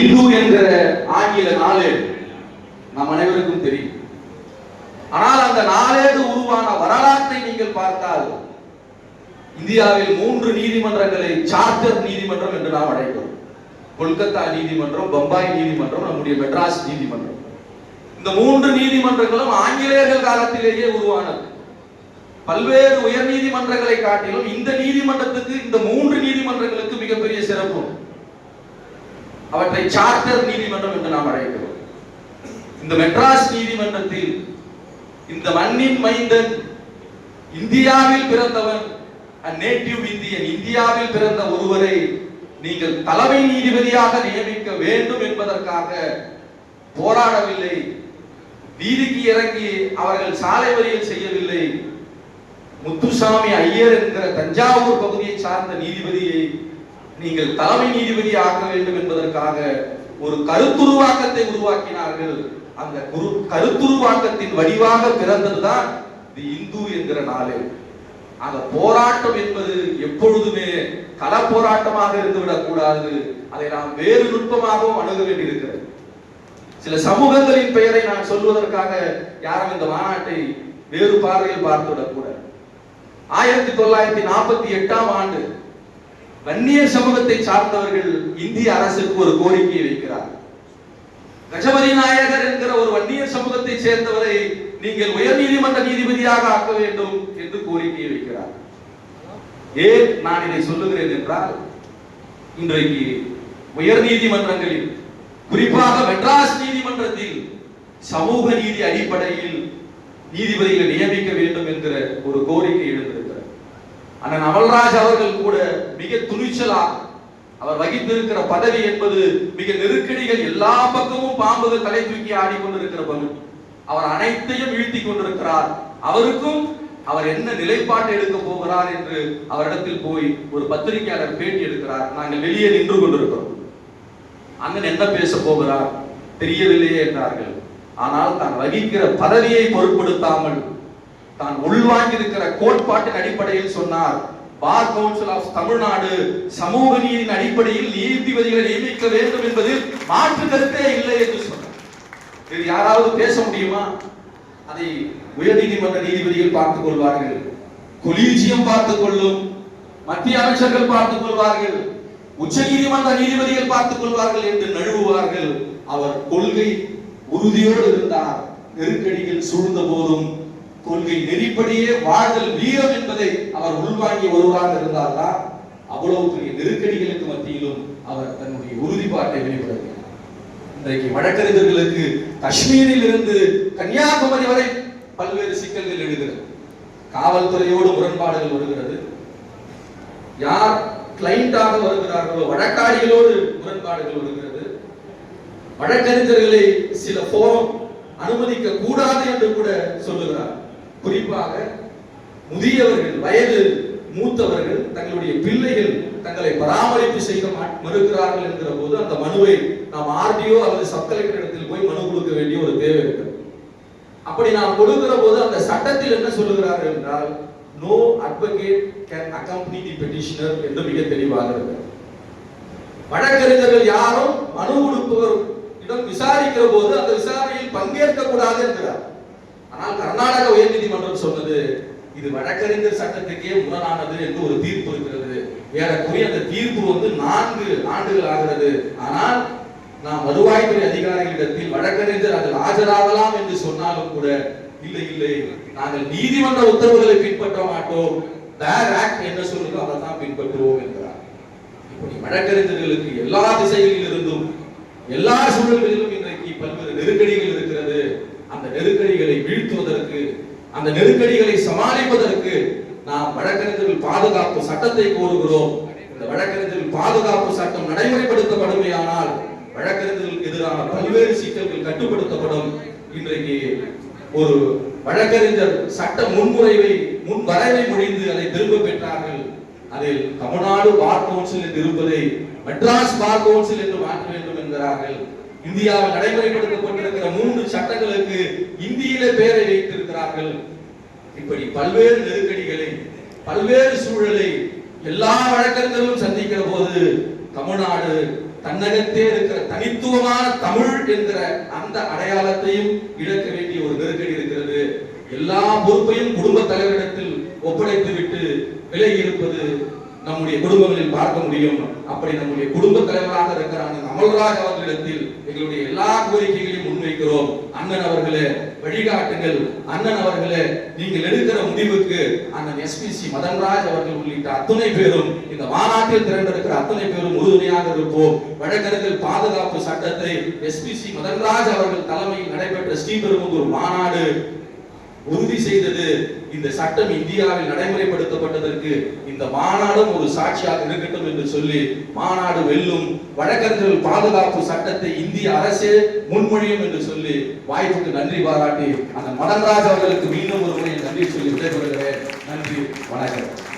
இந்து என்கிற ஆங்கில நாளேடு நம் அனைவருக்கும் தெரியும். ஆனால் அந்த நாளேடு உருவான வரலாற்றை நீங்கள் பார்த்தால் இந்தியாவில் மூன்று நீதிமன்றங்களை சார்ட்டர் நீதிமன்றம் என்று நாம் அழைக்கிறோம். கொல்கத்தா நீதிமன்றம் பம்பாய் நீதிமன்றம் நம்முடைய மெட்ராஸ் நீதிமன்றம். இந்த மூன்று நீதிமன்றங்களும் ஆங்கிலேயர்கள் காலத்திலேயே உருவானது. பல்வேறு உயர் நீதிமன்றங்களை காட்டிலும் இந்த நீதிமன்றத்துக்கு இந்த மூன்று நீதிமன்றங்களுக்கு மிகப்பெரிய சிறப்பு அவற்றை சார்ட்டர் நீதிமன்றம் என்று நாம் அழைக்கிறோம். இந்த மெட்ராஸ் நீதிமன்றத்தில் இந்த மண்ணின் மைந்தன் இந்தியாவில் பிறந்தவன் நேட்டிவ் இந்தியன் இந்தியாவில் பிறந்த ஒருவரை நீங்கள் தலைமை நீதிபதியாக நியமிக்க வேண்டும் என்பதற்காக போராடவில்லை. வீதிக்கு இறங்கி அவர்கள் சாலை வரியில் செய்யவில்லை. முத்துசாமி ஐயர் என்கிற தஞ்சாவூர் பகுதியை சார்ந்த நீதிபதியை நீங்கள் தலைமை நீதிபதி ஆக்க வேண்டும் என்பதற்காக ஒரு கருத்துருவாக்கத்தை உருவாக்கினார்கள். அந்த குரு கருத்துருவாக்கத்தின் வடிவாக பிறந்ததுதான் தி இந்து என்கிற நாளே அந்த போராட்டம் என்பது எப்பொழுதுமே கள போராட்டமாக இருந்துவிடக் கூடாது. அதை நாம் வேறு நுட்பமாகவும் அணுக வேண்டியிருக்கிறது. சில சமூகங்களின் பெயரை நான் சொல்வதற்காக யாரும் இந்த மாநாட்டை வேறு பார்வையில் பார்த்துவிடக் கூடாது. ஆயிரத்தி தொள்ளாயிரத்தி நாற்பத்தி எட்டாம் ஆண்டு வன்னியர் சமூகத்தை சார்ந்தவர்கள் இந்திய அரசுக்கு ஒரு கோரிக்கையை வைக்கிறார். கஜபதி நாயகர் என்கிற ஒரு வன்னியர் சமூகத்தை சேர்ந்தவரை நீங்கள் உயர் நீதிமன்ற நீதிபதியாக ஆக்க வேண்டும் என்று கோரிக்கையை வைக்கிறார். ஏன் நான் இதை சொல்லுகிறேன் என்றால் இன்றைக்கு உயர் நீதிமன்றங்களில் குறிப்பாக மெட்ராஸ் நீதிமன்றத்தில் சமூக நீதி அடிப்படையில் நீதிபதிகளை நியமிக்க வேண்டும் என்கிற ஒரு கோரிக்கை எழுந்திருக்கிறது. அண்ணன் அமல்ராஜ் அவர்கள் மிக துணிச்சலாக அவர் வகித்திருக்கிற பதவி என்பது மிக நெருக்கடிகள் எல்லா பக்கமும் பாம்புகள் தலை தூக்கி ஆடிக்கொண்டிருக்கிற பகுதி அவர் அனைத்தையும் வீழ்த்தி கொண்டிருக்கிறார். அவருக்கும் அவர் என்ன நிலைப்பாட்டை எடுக்க போகிறார் என்று அவரிடத்தில் போய் ஒரு பத்திரிகையாளர் பேட்டி எடுக்கிறார். நாங்கள் வெளியே நின்று கொண்டிருக்கிறோம். அண்ணன் என்ன பேச போகிறார்? தெரியவில்லையே என்றார்கள். ஆனால் தான் வகிக்கிற பதவியை பொருட்படுத்தாமல் தான் உள்வாங்கியிருக்கிற கோட்பாட்டின் அடிப்படையில் சொன்னார். பார் கவுன்சில் ஆஃப் தமிழ்நாடு சமூக நீதியின் அடிப்படையில் நீதிபதிகளை நியமிக்க வேண்டும் என்பதில் மாற்று கருத்தே இல்லை என்று சொன்னார். இது யாராவது பேச முடியுமா? அதை உயர்நீதிமன்ற நீதிபதிகள் பார்த்துக் கொள்வார்கள். கொலீஜியம் பார்த்துக் கொள்ளும் மத்திய அமைச்சர்கள் பார்த்துக் கொள்வார்கள் உச்ச நீதிமன்ற நீதிபதிகள் பார்த்துக் கொள்வார்கள் என்று நழுவுவார்கள். அவர் கொள்கை உறுதியோடு இருந்தார். நெருக்கடிகள் சூழ்ந்த போதும் கொள்கை நெறிப்படியே வாழ்தல் வீரம் என்பதை அவர் உள்வாங்கி ஒருவராக இருந்தால்தான் அவ்வளவு பெரிய நெருக்கடிகளுக்கு மத்தியிலும் அவர் தன்னுடைய உறுதிப்பாட்டை வெளிப்படுத்தினார். இன்றைக்கு வழக்கறிஞர்களுக்கு காஷ்மீரில் இருந்து கன்னியாகுமரி வரை பல்வேறு சிக்கல்கள் எழுகிறது. காவல்துறையோடு முரண்பாடுகள் வருகிறது. யார் கிளைண்டாக வருகிறார்களோ வழக்காடிகளோடு முரண்பாடுகள் வருகிறது. வழக்கறிஞர்களை சில போரம் அனுமதிக்க கூடாது என்று கூட சொல்லுகிறார். குறிப்பாக முதியவர்கள் வயது மூத்தவர்கள் தங்களுடைய பிள்ளைகள் தங்களை பராமரிப்பு செய்ய மறுக்கிறார்கள் என்கிற போது அந்த மனுவை நாம் ஆர்டிஓ அல்லது சப் கலெக்டர் இடத்தில் போய் மனு கொடுக்க வேண்டிய ஒரு தேவை இருக்கிறது. அப்படி நாம் கொடுக்கிற போது அந்த சட்டத்தில் என்ன சொல்லுகிறார்கள் என்றால் no advocate can accompany the petitioner என்று மிக தெளிவாக இருக்கிறது வழக்கறிஞர்கள் யாரும் மனு கொடுப்பவர் இடம் விசாரிக்கிற போது அந்த விசாரணையில் பங்கேற்க கூடாது என்கிறார். ஆனால் கர்நாடக உயர்நீதிமன்றம் சொன்னது இது வழக்கறிஞர் சட்டத்துக்கே முரணானது என்று ஒரு தீர்ப்பு இருக்கிறது. ஏறக்குறைய அந்த தீர்ப்பு வந்து நான்கு ஆண்டுகள் ஆகிறது. ஆனால் நாம் வருவாய்த்துறை அதிகாரிகளிடத்தில் வழக்கறிஞர் அதில் ஆஜராகலாம் என்று சொன்னாலும் கூட இல்லை இல்லை நாங்கள் நீதிமன்ற உத்தரவுகளை பின்பற்ற மாட்டோம். ஆக்ட் என்ன சொல்லுதோ அதை தான் பின்பற்றுவோம் என்கிறார் இப்படி வழக்கறிஞர்களுக்கு எல்லா திசைகளில் இருந்தும் எல்லா சூழல்களிலும் இன்றைக்கு பல்வேறு நெருக்கடிகள் நெருக்கடிகளை வீழ்த்துவதற்கு அந்த நெருக்கடிகளை சமாளிப்பதற்கு நாம் வழக்கறிஞர்கள் பாதுகாப்பு சட்டத்தை கோருகிறோம். இந்த வழக்கறிஞர்கள் பாதுகாப்பு சட்டம் நடைமுறைப்படுத்தப்படுமையானால் வழக்கறிஞர்களுக்கு எதிரான பல்வேறு சிக்கல்கள் கட்டுப்படுத்தப்படும். இன்றைக்கு ஒரு வழக்கறிஞர் சட்ட முன்முறைவை முன் வரைவை முடிந்து அதை திரும்ப பெற்றார்கள். அதில் தமிழ்நாடு பார் கவுன்சில் என்று இருப்பதை மெட்ராஸ் பார் கவுன்சில் என்று மாற்ற வேண்டும் என்கிறார்கள். இந்தியாவில் நடைமுறைப்படுத்தப்பட்டிருக்கிற மூன்று சட்டங்களுக்கு இந்தியிலே பெயரை வைத்திருக்கிறார்கள். இப்படி பல்வேறு நெருக்கடிகளை பல்வேறு சூழலை எல்லா வழக்கங்களும் சந்திக்கிற போது தமிழ்நாடு தன்னகத்தே இருக்கிற தனித்துவமான தமிழ் என்கிற அந்த அடையாளத்தையும் இழக்க வேண்டிய ஒரு நெருக்கடி இருக்கிறது. எல்லா பொறுப்பையும் குடும்ப தலைவரிடத்தில் ஒப்படைத்து விட்டு விலகி இருப்பது நம்முடைய குடும்பங்களில் பார்க்க முடியும். அப்படி நம்முடைய குடும்ப தலைவராக இருக்கிற அண்ணன் அமல்ராஜ் அவர்களிடத்தில் எங்களுடைய எல்லா கோரிக்கைகளையும் முன்வைக்கிறோம். அண்ணன் அவர்களே வழிகாட்டுங்கள். அண்ணன் அவர்களே நீங்கள் எடுக்கிற முடிவுக்கு அண்ணன் எஸ்பிசி மதன்ராஜ் அவர்கள் உள்ளிட்ட அத்துணை பேரும் இந்த மாநாட்டில் திரண்டிருக்கிற அத்தனை பேரும் உறுதுணையாக இருப்போம். வழக்கறிஞர்கள் பாதுகாப்பு சட்டத்தை எஸ்பிசி மதன்ராஜ் அவர்கள் தலைமையில் நடைபெற்ற ஸ்ரீபெரும்புதூர் மாநாடு உறுதி செய்தது இந்த சட்டம் இந்தியாவில் நடைமுறைப்படுத்தப்பட்டதற்கு இந்த மாநாடும் ஒரு சாட்சியாக இருக்கட்டும் என்று சொல்லி மாநாடு வெல்லும் வழக்கறிஞர்கள் பாதுகாப்பு சட்டத்தை இந்திய அரசே முன்மொழியும் என்று சொல்லி வாய்ப்புக்கு நன்றி பாராட்டி அந்த மதன்ராஜ் அவர்களுக்கு மீண்டும் ஒரு முறை நன்றி சொல்லி விடைபெறுகிறேன். நன்றி வணக்கம்.